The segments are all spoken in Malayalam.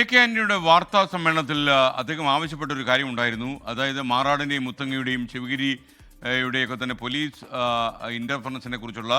എ കെ ആന്റണിയുടെ വാർത്താ സമ്മേളനത്തിൽ അദ്ദേഹം ആവശ്യപ്പെട്ട ഒരു കാര്യം ഉണ്ടായിരുന്നു അതായത് മാറാടിന്റെയും മുത്തങ്ങയുടെയും ശിവഗിരിയുടെയൊക്കെ തന്നെ പോലീസ് ഇന്റർഫറൻസിനെ കുറിച്ചുള്ള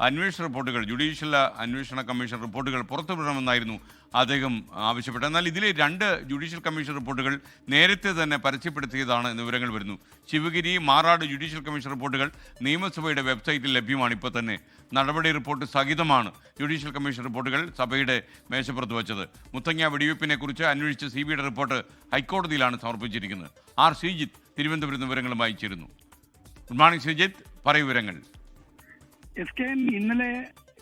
അന്വേഷണ റിപ്പോർട്ടുകൾ ജുഡീഷ്യൽ അന്വേഷണ കമ്മീഷൻ റിപ്പോർട്ടുകൾ പുറത്തുവിടണമെന്നായിരുന്നു അദ്ദേഹം ആവശ്യപ്പെട്ടത്. എന്നാൽ ഇതിലെ രണ്ട് ജുഡീഷ്യൽ കമ്മീഷൻ റിപ്പോർട്ടുകൾ നേരത്തെ തന്നെ പരസ്യപ്പെടുത്തിയതാണ് എന്ന് വിവരങ്ങൾ വരുന്നു. ശിവഗിരി മാറാട് ജുഡീഷ്യൽ കമ്മീഷൻ റിപ്പോർട്ടുകൾ നിയമസഭയുടെ വെബ്സൈറ്റിൽ ലഭ്യമാണ്. ഇപ്പോൾ തന്നെ നടപടി റിപ്പോർട്ട് സഹിതമാണ് ജുഡീഷ്യൽ കമ്മീഷൻ റിപ്പോർട്ടുകൾ സഭയുടെ മേശപ്പുറത്ത് വച്ചത്. മുത്തങ്ങ വെടിവയ്പ്പിനെ കുറിച്ച് അന്വേഷിച്ച സി ബിയുടെ റിപ്പോർട്ട് ഹൈക്കോടതിയിലാണ് സമർപ്പിച്ചിരിക്കുന്നത്. ആർ. ശ്രീജിത്ത് തിരുവനന്തപുരത്ത് വിവരങ്ങളുമായി ചേരുന്നു. ഗുഡ് മോർണിംഗ് സുജിത് പറയൂ വിവരങ്ങൾ. എസ് കെ ഇന്നലെ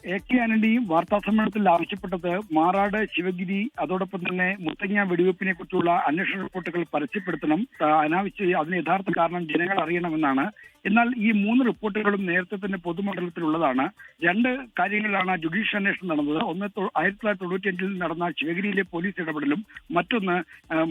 എ കെ ആന്റണിയും വാർത്താ സമ്മേളനത്തിൽ ആവശ്യപ്പെട്ടത് മാറാട് ശിവഗിരി അതോടൊപ്പം തന്നെ മുത്തങ്ങ വെടിവെപ്പിനെ കുറിച്ചുള്ള അന്വേഷണ റിപ്പോർട്ടുകൾ പരസ്യപ്പെടുത്തണം. അനാവശ്യ അതിന് യഥാർത്ഥ കാരണം ജനങ്ങൾ അറിയണമെന്നാണ്. എന്നാൽ ഈ മൂന്ന് റിപ്പോർട്ടുകളും നേരത്തെ തന്നെ പൊതുമണ്ഡലത്തിലുള്ളതാണ്. രണ്ട് കാര്യങ്ങളിലാണ് ജുഡീഷ്യൽ അന്വേഷണം നടന്നത്. ഒന്ന് ആയിരത്തി തൊള്ളായിരത്തി തൊണ്ണൂറ്റിയഞ്ചിൽ നടന്ന ശിവഗിരിയിലെ പോലീസ് ഇടപെടലും മറ്റൊന്ന്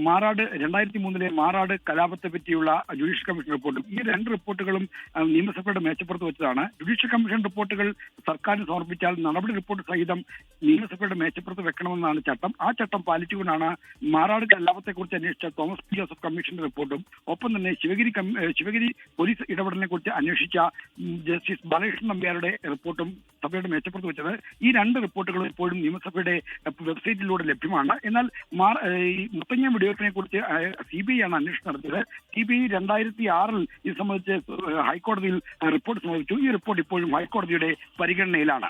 മാറാട് രണ്ടായിരത്തി മൂന്നിലെ മാറാട് കലാപത്തെ പറ്റിയുള്ള ജുഡീഷ്യൽ കമ്മീഷൻ റിപ്പോർട്ടും. ഈ രണ്ട് റിപ്പോർട്ടുകളും നിയമസഭയുടെ മേശപ്പുറത്ത് വെച്ചതാണ്. ജുഡീഷ്യൽ കമ്മീഷൻ റിപ്പോർട്ടുകൾ സർക്കാരിന് സമർപ്പിച്ചാൽ നടപടി റിപ്പോർട്ട് സഹിതം നിയമസഭയുടെ മേശപ്പുറത്ത് വെക്കണമെന്നാണ് ചട്ടം. ആ ചട്ടം പാലിച്ചുകൊണ്ടാണ് മാറാട് കലാപത്തെക്കുറിച്ച് അന്വേഷിച്ച തോമസ് പി ജോസഫ് കമ്മീഷന്റെ റിപ്പോർട്ടും ഒപ്പം തന്നെ ശിവഗിരി ശിവഗിരി പോലീസ് ഇടപെടലിനെ കുറിച്ച് അന്വേഷിച്ച ജസ്റ്റിസ് ബാലകൃഷ്ണൻ നമ്പ്യാരുടെ റിപ്പോർട്ടും സഭയുടെ മേശപ്പുറത്ത് വെച്ചത്. ഈ രണ്ട് റിപ്പോർട്ടുകളും ഇപ്പോഴും നിയമസഭയുടെ വെബ്സൈറ്റിലൂടെ ലഭ്യമാണ്. എന്നാൽ ഈ മുത്തങ്ങ വെടിവെപ്പിനെ കുറിച്ച് സി ബി ഐ ആണ് അന്വേഷണം നടത്തിയത്. സി ബി ഐ രണ്ടായിരത്തി ആറിൽ ഇത് സംബന്ധിച്ച് ഹൈക്കോടതിയിൽ റിപ്പോർട്ട് സമർപ്പിച്ചു. ഈ റിപ്പോർട്ട് ഇപ്പോഴും ഹൈക്കോടതിയുടെ പരിഗണനയിലാണ്.